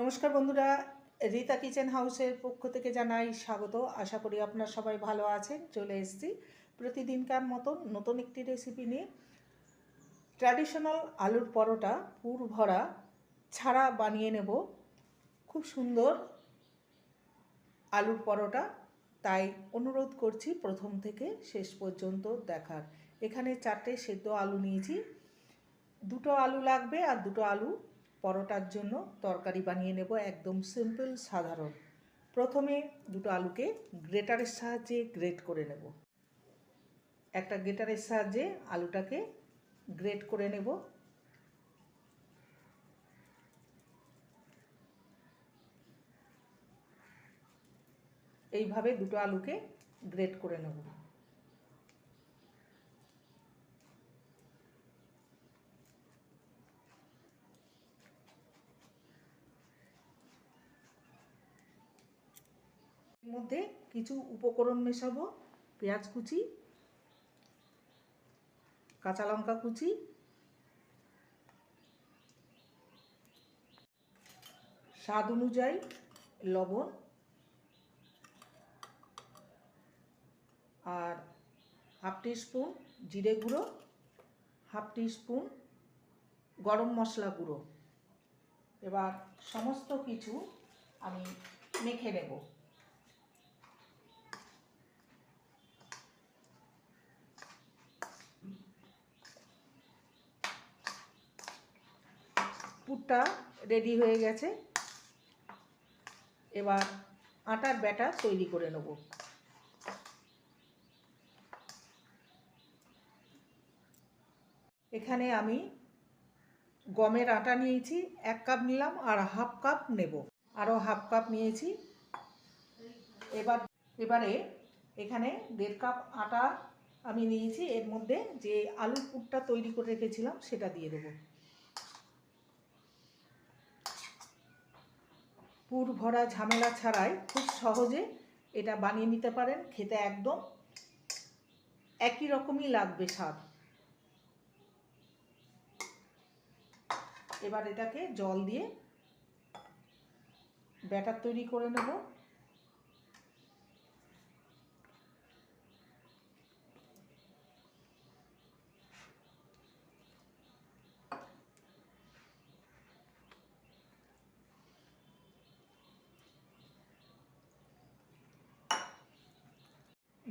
নমস্কার বন্ধুরা, রীতা কিচেন হাউসের পক্ষ থেকে জানাই স্বাগত। আশা করি আপনারা সবাই ভালো আছেন, চলে এসছি প্রতিদিনকার মতন নতুন একটি রেসিপি নিয়ে। ট্র্যাডিশনাল আলুর পরোটা, পুর ভরা, ছাড়া বানিয়ে নেব। খুব সুন্দর আলুর পরোটা। তাই অনুরোধ করছি প্রথম থেকে শেষ পর্যন্ত দেখার। এখানে চারটে সেদ্ধ আলু নিয়েছি। দুটো আলু লাগবে আর দুটো আলু পরোটার জন্য তরকারি বানিয়ে নেব একদম সিম্পল সাধারণ। প্রথমে দুটো আলুকে গ্রেটারের সাহায্যে গ্রেট করে নেব। একটা গ্রেটারের সাহায্যে আলুটাকে গ্রেট করে নেব। এইভাবে দুটো আলুকে গ্রেট করে নেব। মধ্যে কিছু উপকরণ মেশাবো। পেঁয়াজ কুচি, কাঁচা লঙ্কা কুচি, স্বাদ অনুযায়ী লবণ আর হাফ স্পুন জিরে গুঁড়ো, হাফ স্পুন গরম মশলা গুঁড়ো। এবার সমস্ত কিছু আমি মেখে নেব। পুরটা রেডি হয়ে গেছে। এবার আটার ব্যাটার তৈরি করে নেব। এখানে আমি গমের আটা নিয়েছি, এক কাপ নিলাম আর হাফ কাপ নেব। আরও হাফ কাপ নিয়েছি। এবার, এবারে এখানে দেড় কাপ আটা আমি নিয়েছি। এর মধ্যে যে আলুর পুরটা তৈরি করে রেখেছিলাম সেটা দিয়ে দেবো। পুর ভরা ঝামেলা ছাড়াই খুব সহজে এটা বানিয়ে নিতে পারেন, খেতে একদম একই রকমই লাগবে স্বাদ। এবার এটাকে জল দিয়ে ব্যাটার তৈরি করে নেব।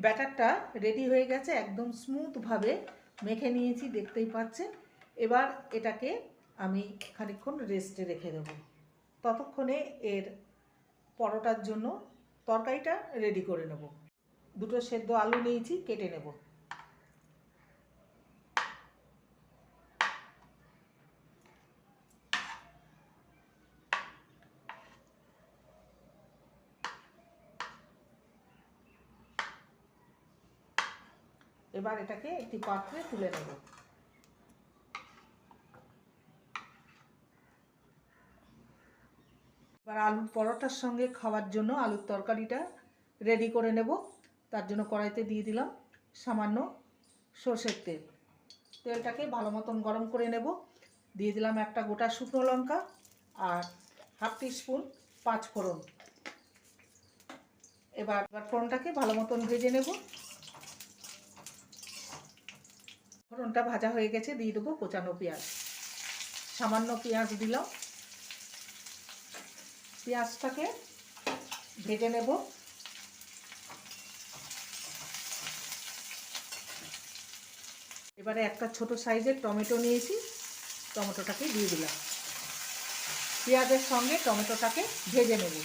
ব্যাটারটা রেডি হয়ে গেছে, একদম স্মুথভাবে মেখে নিয়েছি, দেখতেই পাচ্ছেন। এবার এটাকে আমি খানিক্ষণ রেস্টে রেখে দেব। ততক্ষণে এর পরোটার জন্য তরকারিটা রেডি করে নেব। দুটো সেদ্ধ আলু নিয়েছি, কেটে নেব। এবার এটাকে একটি পাত্রে তুলে নেব। এবার আলুর পরোটার সঙ্গে খাওয়ার জন্য আলুর তরকারিটা রেডি করে নেব। তার জন্য কড়াইতে দিয়ে দিলাম সামান্য সর্ষের তেল। তেলটাকে ভালো মতন গরম করে নেব। দিয়ে দিলাম একটা গোটা শুকনো লঙ্কা আর হাফ টি স্পুন পাঁচ ফোড়ন এবার এবার ফোড়নটাকে ভালো মতন ভেজে নেব। ফোড়নটা ভাজা হয়ে গেছে, দিয়ে দেবো কোচানো পেঁয়াজ। সামান্য পেঁয়াজ দিলাম। পেঁয়াজটাকে ভেজে নেব। এবারে একটা ছোট সাইজের টমেটো নিয়েছি, টমেটোটাকে দিয়ে দিলাম। পেঁয়াজের সঙ্গে টমেটোটাকে ভেজে নেব।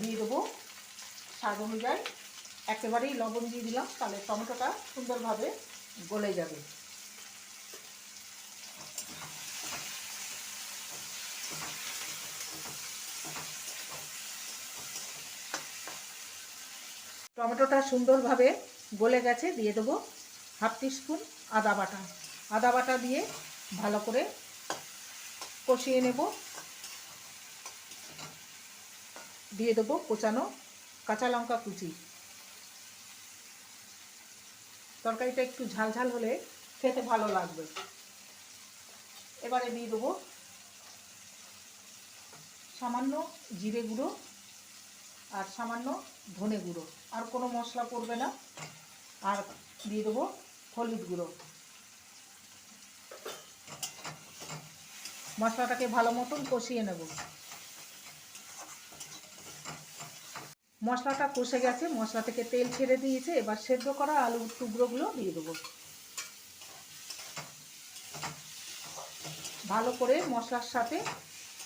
দিয়ে দেবো স্বাদ অনুযায়ী একেবারেই লবণ দিয়ে দিলাম, তাহলে টমেটোটা সুন্দরভাবে গলে যাবে। টমেটোটা সুন্দরভাবে গলে গেছে, দিয়ে দেবো হাফ স্পুন আদা বাটা। আদা বাটা দিয়ে ভালো করে কষিয়ে নেব। দিয়ে দেবো কোচানো কাঁচা লঙ্কা কুচি। তরকারিটা একটু ঝাল ঝাল হলে খেতে ভালো লাগবে। এবারে দিয়ে দেবো সামান্য জিরে গুঁড়ো আর সামান্য ধনে গুঁড়ো। আর কোনো মশলা পড়বে না। আর দিয়ে দেবো হলুদ গুঁড়ো। মশলাটাকে ভালো মতন কষিয়ে নেব। মশলাটা কষে গেছে, মশলা থেকে তেল ছেড়ে দিয়েছে, এবার সেদ্ধ করা আলুর টুকরোগুলো দিয়ে দেবো। ভালো করে মশলার সাথে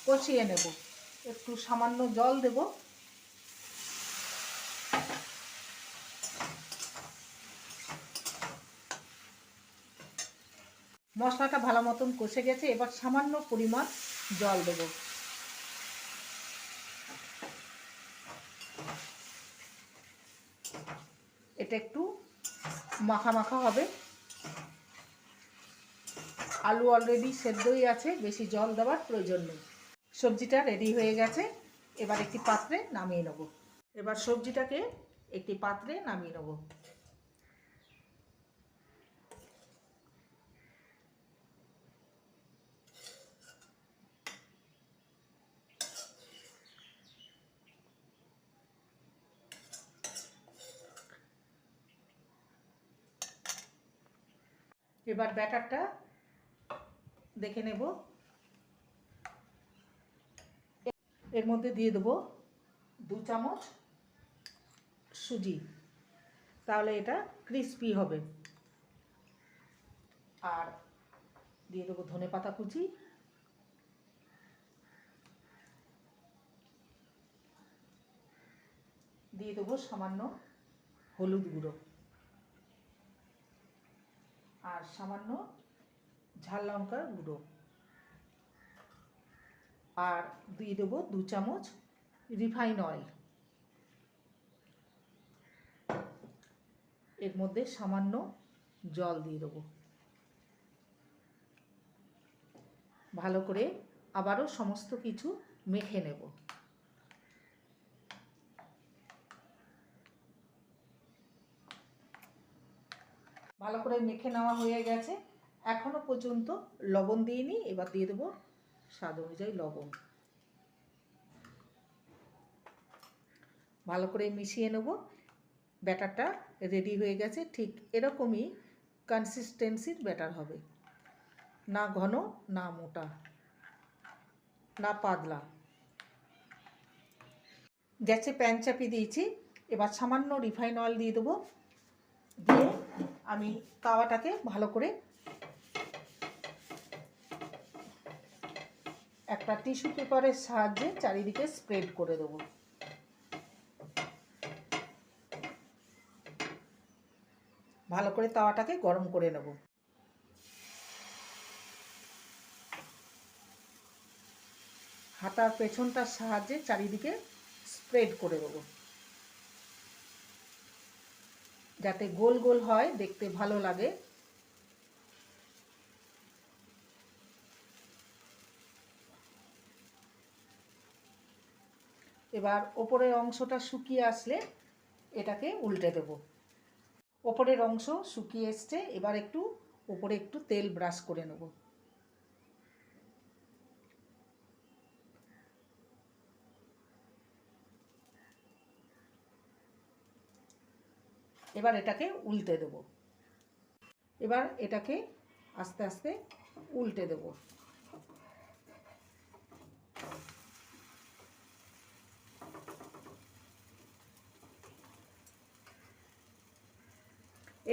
কষিয়ে নেব। একটু সামান্য জল দেব। মশলাটা ভালো মতন কষে গেছে, এবার সামান্য পরিমাণ জল দেব। এটা একটু মাখা মাখা হবে। আলু অলরেডি সেদ্ধই আছে, বেশি জল দেওয়ার প্রয়োজন নেই। সবজিটা রেডি হয়ে গেছে, এবার একটি পাত্রে নামিয়ে নেব। এবার সবজিটাকে একটি পাত্রে নামিয়ে নেব। এবার ব্যাটারটা দেখে নেব। এর মধ্যে দিয়ে দেবো দু চামচ সুজি। তাহলে এটা ক্রিস্পি হবে। আর দিয়ে দেবো ধনে পাতা কুচি। দিয়ে দেবো সামান্য হলুদ গুঁড়ো আর সামান্য ঝাল লঙ্কার গুঁড়ো। আর দিয়ে দেবো দু চামচ রিফাইন অয়েল। এর মধ্যে সামান্য জল দিয়ে দেবো। ভালো করে আবারও সমস্ত কিছু মেখে নেব। ভালো করে মেখে নেওয়া হয়ে গেছে। এখনও পর্যন্ত লবণ দিইনি, এবার দিয়ে দেবো স্বাদ অনুযায়ী লবণ। ভালো করে মিশিয়ে নেব। ব্যাটারটা রেডি হয়ে গেছে, ঠিক এরকমই কনসিস্টেন্সির ব্যাটার হবে। না ঘন, না মোটা, না পাতলা। গ্যাসে প্যান চাপিয়ে দিয়েছি, এবার সামান্য রিফাইন অয়েল দিয়ে দেবো। দিয়ে আমি তাওয়াটাকে ভালো করে একটা টিস্যু পেপারের সাহায্যে চারিদিকে স্প্রেড করে দেবো। ভালো করে তাওয়াটাকে গরম করে নেব। হাতার পেছনটার সাহায্যে চারিদিকে স্প্রেড করে দেবো। যাতে গোল গোল হয়, দেখতে ভালো লাগে। এবার ওপরের অংশটা শুকিয়ে আসলে এটাকে উল্টে দেব। ওপরের অংশ শুকিয়ে এসছে, এবার একটু ওপরে একটু তেল ব্রাশ করে নেব। এবার এটাকে উল্টে দেব। এবার এটাকে আস্তে আস্তে উল্টে দেবো।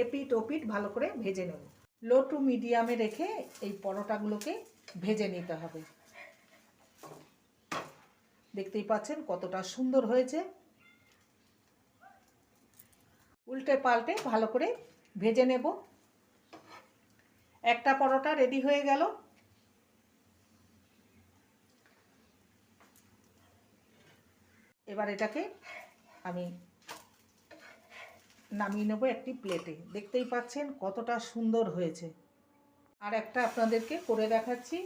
এপিট ওপিট ভালো করে ভেজে নেব। লো টু মিডিয়ামে রেখে এই পরোটাগুলোকে ভেজে নিতে হবে। দেখতেই পাচ্ছেন কতটা সুন্দর হয়েছে। উল্টে পাল্টে ভালো করে ভেজে নেব। একটা পরোটা রেডি হয়ে গেল। এবার এটাকে আমি নামিয়ে নেব একটি প্লেটে দেখতেই পাচ্ছেন কতটা সুন্দর হয়েছে। আর একটা আপনাদেরকে করে দেখাচ্ছি।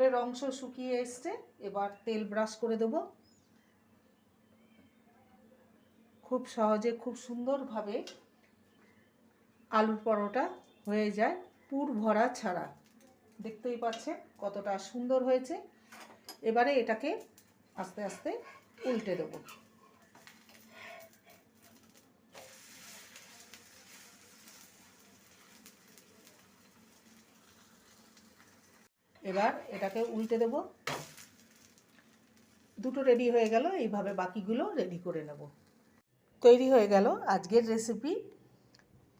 ওপরের অংশ শুকিয়ে এসছে, এবার তেল ব্রাশ করে দেব। খুব সহজে, খুব সুন্দরভাবে আলুর পরোটা হয়ে যায়, পুর ভরা ছাড়া। দেখতেই পাচ্ছেন কতটা সুন্দর হয়েছে। এবারে এটাকে আস্তে আস্তে উল্টে দেবো। এবার এটাকে উল্টে দেব। দুটো রেডি হয়ে গেল, এইভাবে বাকিগুলো রেডি করে নেব। তৈরি হয়ে গেল আজকের রেসিপি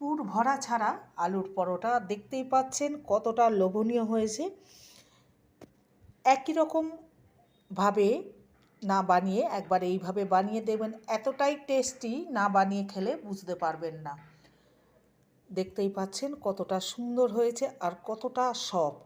পুর ভরা ছাড়া আলুর পরোটা দেখতেই পাচ্ছেন কতটা লোভনীয় হয়েছে। একই রকম ভাবে না বানিয়ে একবার এইভাবে বানিয়ে দেবেন, এতটাই টেস্টি না বানিয়ে খেলে বুঝতে পারবেন না। দেখতেই পাচ্ছেন কতটা সুন্দর হয়েছে আর কতটা সফট